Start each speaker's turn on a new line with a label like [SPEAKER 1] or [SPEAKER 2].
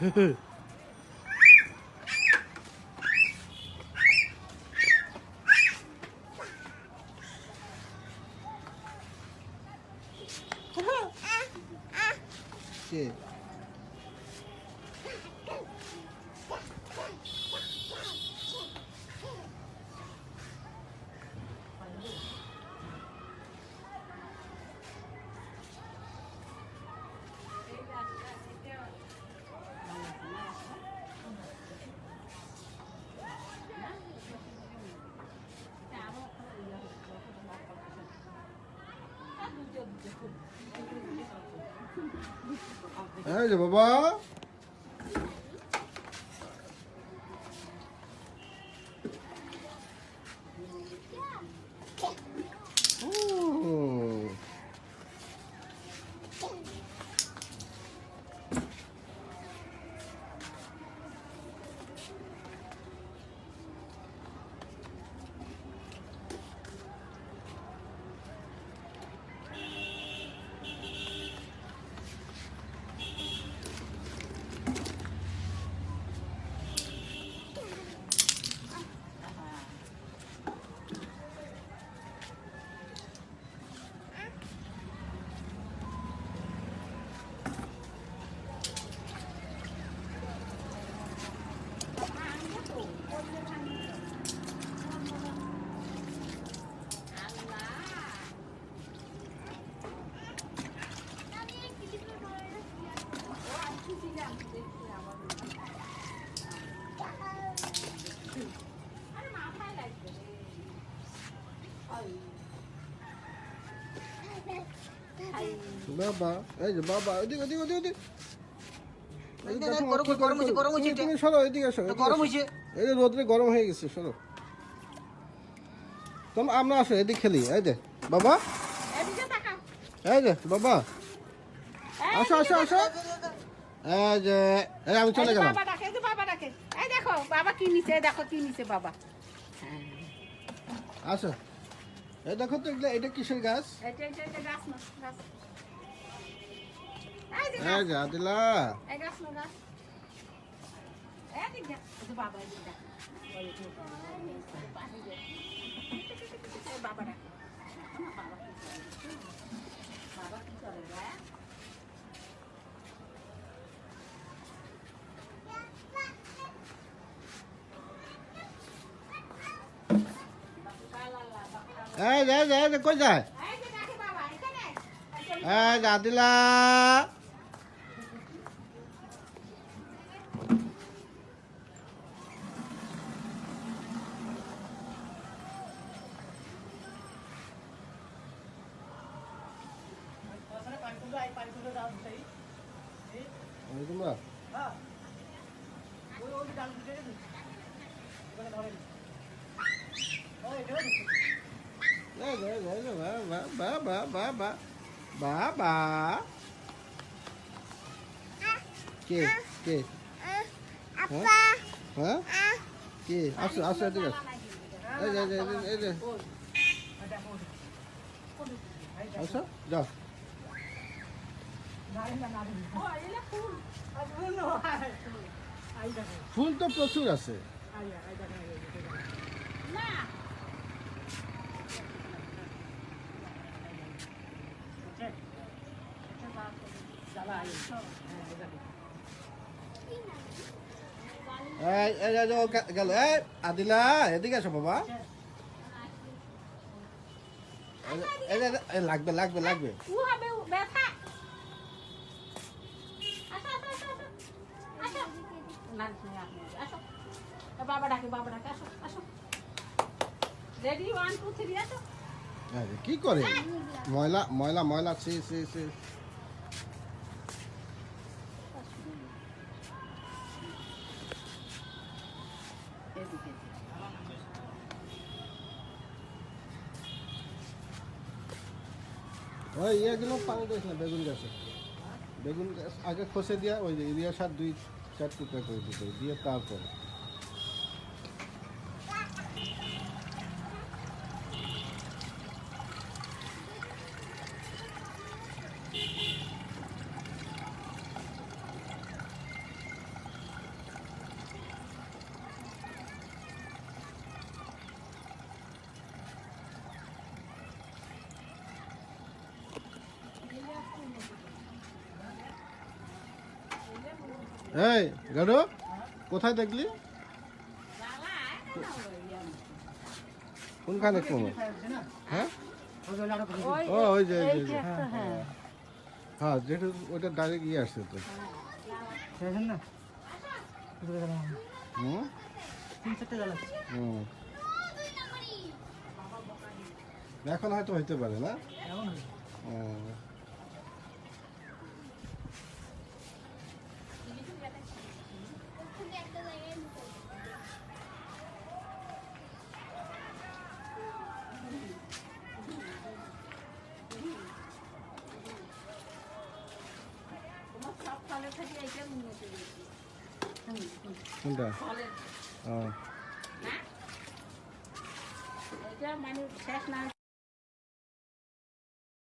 [SPEAKER 1] 呵呵啊啊 Hadi baba. বাবা এই যে
[SPEAKER 2] বাবা এদিকে এদিকে
[SPEAKER 1] এদিকে এদিকে সরো এদিকে
[SPEAKER 2] গরম
[SPEAKER 1] হয়ে গেছে সরো। আমরা আসো এদিকে খেলি এই যে বাবা। এই বাবা। আসো আসো আসো। আমি চলে গেলাম।
[SPEAKER 3] বাবা ডাকে বাবা ডাকে। এই দেখো বাবা কি নিচে দেখো কি নিচে বাবা।
[SPEAKER 1] আসো। এই দেখো তো এগুলা এটা কিসের গাছ?
[SPEAKER 3] এটা এটা এটা গাছ না গাছ। এই যে
[SPEAKER 1] এই
[SPEAKER 3] এই গাছ না গাছ। এই দিক দেখ বাবা এই দিক দেখ ওই যে, পানি দে। এই বাবা ডাকে বাবা বাবা
[SPEAKER 1] ए जा जा
[SPEAKER 3] जा कोई जाए ए जा
[SPEAKER 1] दिला ওইগুলো হ্যাঁ ওই ওই ডাল দিতে ওখানে ধরে ওই ধরে বাবা কে? কে হ্যাঁ? হ্যাঁ? কে? আসো আসো এদিকে আসো। যাও। ফুল তো প্রচুর আছে। না। গেল। আদিলা এদিকে আছো বাবা। লাগবে লাগবে লাগবে। কি করে? ময়লা ময়লা ময়লা সে সে সে ওই ইয়েগুলো পানি দিস না বেগুন গাছে। বেগুন গাছ আগে খসে দিয়া, ওই ইউরিয়া সার দুই, চার টুকরা করে দিতে, দিয়ে তারপরে।
[SPEAKER 3] এই গাড়ো কোথায় দেখলি? কোনখানে কোনো হ্যাঁ? ও, ওই যে
[SPEAKER 1] হ্যাঁ।
[SPEAKER 3] যেটা, ওইটা ডাইরেক্ট গিয়ে আসছে তো। হুম? হুম। এখন হয়তো হইতে পারে না? ও। কোনটা? ও।
[SPEAKER 1] না এটা মানে শেষ না।